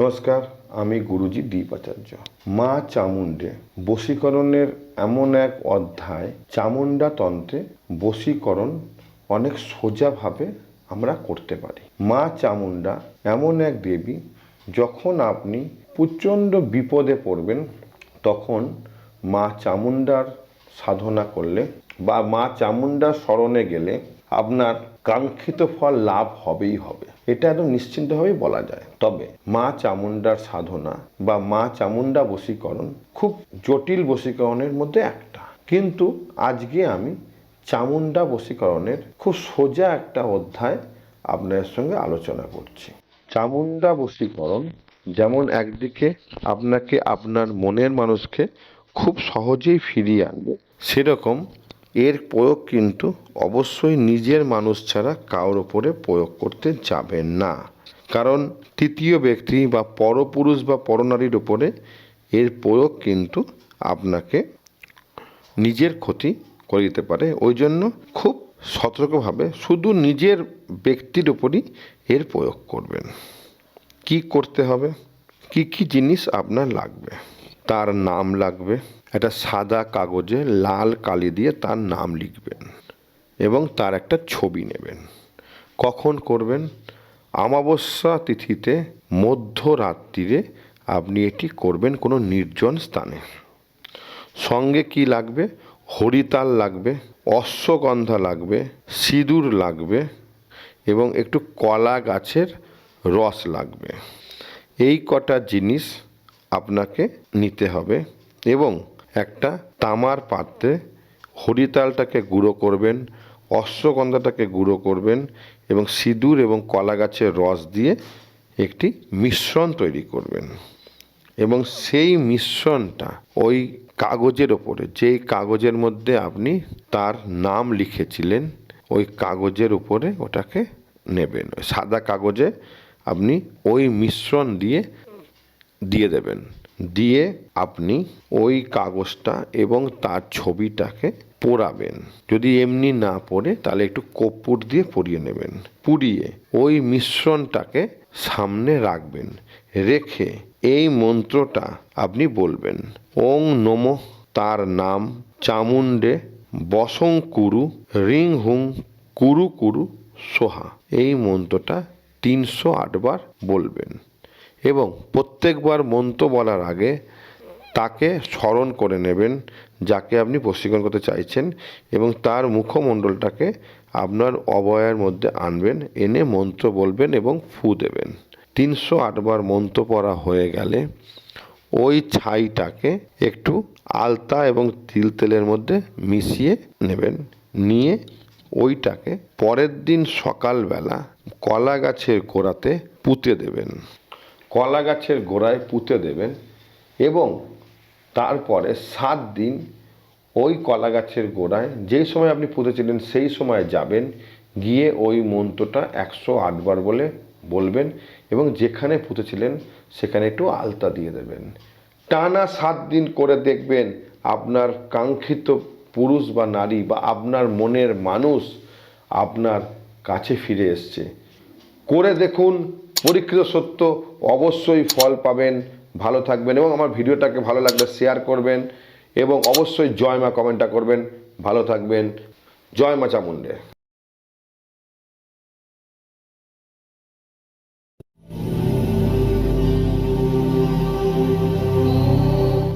নমস্কার, আমি গুরুজি দীপ আচার্য মা চামুণ্ডে, বশীকরণের এমন এক অধ্যায়, চামুণ্ডা তন্ত্রে বশীকরণ অনেক সোজাভাবে আমরা করতে পারি। মা চামুণ্ডা এমন এক দেবী, যখন আপনি প্রচণ্ড বিপদে পড়বেন, তখন মা চামুণ্ডার সাধনা করলে বা মা চামুণ্ডার স্মরণে গেলে আপনার কাঙ্ক্ষিত ফল লাভ হবেই হবে। এটা একদম নিশ্চিন্তভাবেই বলা যায়। তবে মা চামুণ্ডার সাধনা বা মা চামুণ্ডা বশীকরণ খুব জটিল বশীকরণের মধ্যে একটা। কিন্তু আজকে আমি চামুণ্ডা বশীকরণের খুব সোজা একটা অধ্যায় আপনাদের সঙ্গে আলোচনা করছি। চামুণ্ডা বশীকরণ যেমন একদিকে আপনাকে আপনার মনের মানুষকে খুব সহজেই ফিরিয়ে আনবে, সেরকম এর প্রয়োগ কিন্তু অবশ্যই নিজের মানুষ ছাড়া কারোর ওপরে প্রয়োগ করতে যাবেন না। কারণ তৃতীয় ব্যক্তি বা পরপুরুষ বা পরনারীর ওপরে এর প্রয়োগ কিন্তু আপনাকে নিজের ক্ষতি করে দিতে পারে। ওই জন্য খুব সতর্কভাবে শুধু নিজের ব্যক্তির উপরই এর প্রয়োগ করবেন। কি করতে হবে? কি কি জিনিস আপনার লাগবে? তার নাম লাগবে একটা সাদা কাগজে লাল কালি দিয়ে তার নাম লিখবেন এবং তার একটা ছবি নেবেন। কখন করবেন? অমাবস্যা তিথিতে মধ্যরাত্রিরে আপনি এটি করবেন কোনো নির্জন স্থানে। সঙ্গে কি লাগবে? হরিতাল লাগবে, অশ্বগন্ধা লাগবে, সিঁদুর লাগবে এবং একটু কলা গাছের রস লাগবে। এই কটা জিনিস আপনাকে নিতে হবে এবং একটা তামার পাত্রে হরিতালটাকে গুঁড়ো করবেন, অশ্বগন্ধাটাকে গুঁড়ো করবেন এবং সিঁদুর এবং কলা গাছের রস দিয়ে একটি মিশ্রণ তৈরি করবেন। এবং সেই মিশ্রণটা ওই কাগজের ওপরে, যেই কাগজের মধ্যে আপনি তার নাম লিখেছিলেন, ওই কাগজের উপরে ওটাকে নেবেন। সাদা কাগজে আপনি ওই মিশ্রণ দিয়ে দিয়ে দেবেন। দিয়ে আপনি ওই কাগজটা এবং তার ছবিটাকে পোড়াবেন। যদি এমনি না পড়ে, তাহলে একটু কর্পূর দিয়ে পরিয়ে নেবেন। পুড়িয়ে ওই মিশ্রণটাকে সামনে রাখবেন। রেখে এই মন্ত্রটা আপনি বলবেন, ওং নম। তার নাম চামুণ্ডে বসং কুরু রিং হুং কুরু কুরু সোহা। এই মন্ত্রটা তিনশো আটবার বলবেন। এবং প্রত্যেকবার মন্ত্র বলার আগে তাকে স্মরণ করে নেবেন, যাকে আপনি প্রশিক্ষণ করতে চাইছেন এবং তার মুখমণ্ডলটাকে আপনার অবয়ের মধ্যে আনবেন, এনে মন্ত্র বলবেন এবং ফু দেবেন। তিনশো আটবার মন্ত্র পড়া হয়ে গেলে ওই ছাইটাকে একটু আলতা এবং তিল তেলের মধ্যে মিশিয়ে নেবেন। নিয়ে ওইটাকে পরের দিন সকালবেলা কলা গাছের গোড়াতে পুঁতে দেবেন। কলা গাছের গোড়ায় পুঁতে দেবেন এবং তারপরে সাত দিন ওই কলা গাছের গোড়ায় যেই সময় আপনি পুঁতেছিলেন সেই সময় যাবেন, গিয়ে ওই মন্ত্রটা একশো আটবার বলে বলবেন এবং যেখানে পুঁতেছিলেন সেখানে একটু আলতা দিয়ে দেবেন। টানা সাত দিন করে দেখবেন আপনার কাঙ্ক্ষিত পুরুষ বা নারী বা আপনার মনের মানুষ আপনার কাছে ফিরে এসছে। করে দেখুন পরীক্ষিত সত্য অবশ্যই ফল পাবেন, ভালো থাকবেন এবং আমার ভিডিওটাকে ভালো লাগলে শেয়ার করবেন এবং অবশ্যই জয় মা কমেন্টটা করবেন। ভালো থাকবেন। জয় মা চামুণ্ডে।